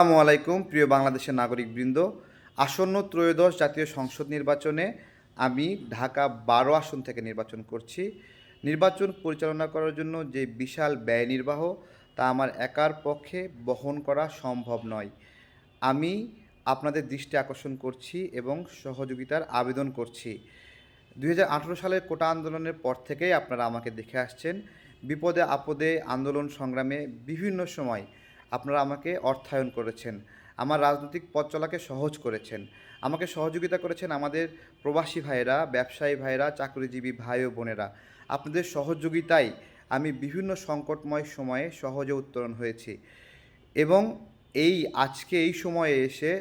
আসসালামু আলাইকুম, প্রিয় বাংলাদেশের নাগরিকবৃন্দ। আসন্ন ত্রয়োদশ জাতীয় সংসদ নির্বাচনে আমি ঢাকা বারো আসন থেকে নির্বাচন করছি। নির্বাচন পরিচালনা করার জন্য যে বিশাল ব্যয় নির্বাহ, তা আমার একার পক্ষে বহন করা সম্ভব নয়। আমি আপনাদের দৃষ্টি আকর্ষণ করছি এবং সহযোগিতার আবেদন করছি। দু দুই সালের কোটা আন্দোলনের পর থেকেই আপনারা আমাকে দেখে আসছেন। বিপদে আপদে আন্দোলন সংগ্রামে বিভিন্ন সময় আপনারা আমাকে অর্থায়ন করেছেন। আমার রাজনৈতিক পথ চলাকে সহজ করেছেন। আমাকে সহযোগিতা করেছেন আমাদের প্রবাসী ভাইয়েরা, ব্যবসায়ী ভাইয়েরা, চাকরিজীবী ভাই ও বোনেরা। আপনাদের সহযোগিতায় আমি বিভিন্ন সংকটময় সময়ে সহজে উত্তরণ হয়েছি। এবং এই আজকে এই সময়ে এসে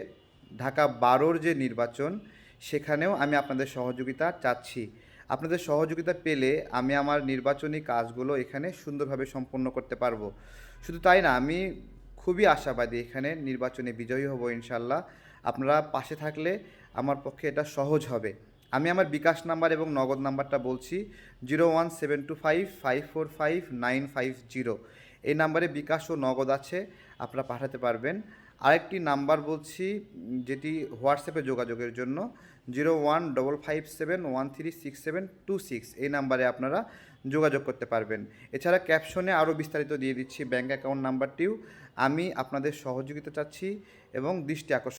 ঢাকা বারোর যে নির্বাচন, সেখানেও আমি আপনাদের সহযোগিতা চাচ্ছি। আপনাদের সহযোগিতা পেলে আমি আমার নির্বাচনী কাজগুলো এখানে সুন্দরভাবে সম্পন্ন করতে পারব। শুধু তাই না, আমি খুবই আশাবাদী এখানে নির্বাচনে বিজয়ী হব ইনশাল্লাহ। আপনারা পাশে থাকলে আমার পক্ষে এটা সহজ হবে। আমি আমার বিকাশ নাম্বার এবং নগদ নাম্বারটা বলছি, zero one seven two five five four five, nine five zero. এই নাম্বারে বিকাশ ও নগদ আছে, আপনারা পাঠাতে পারবেন। আরেকটি নাম্বার বলছি, যেটি হোয়াটসঅ্যাপে যোগাযোগের জন্য, zero one double five seven one three six seven two six, এই নাম্বারে আপনারা যোগাযোগ করতে পারবেন। এছাড়া ক্যাপশনে আরও বিস্তারিত দিয়ে দিচ্ছি ব্যাঙ্ক অ্যাকাউন্ট নাম্বারটিও। আমি আপনাদের সহযোগিতা চাচ্ছি এবং দৃষ্টি আকর্ষণ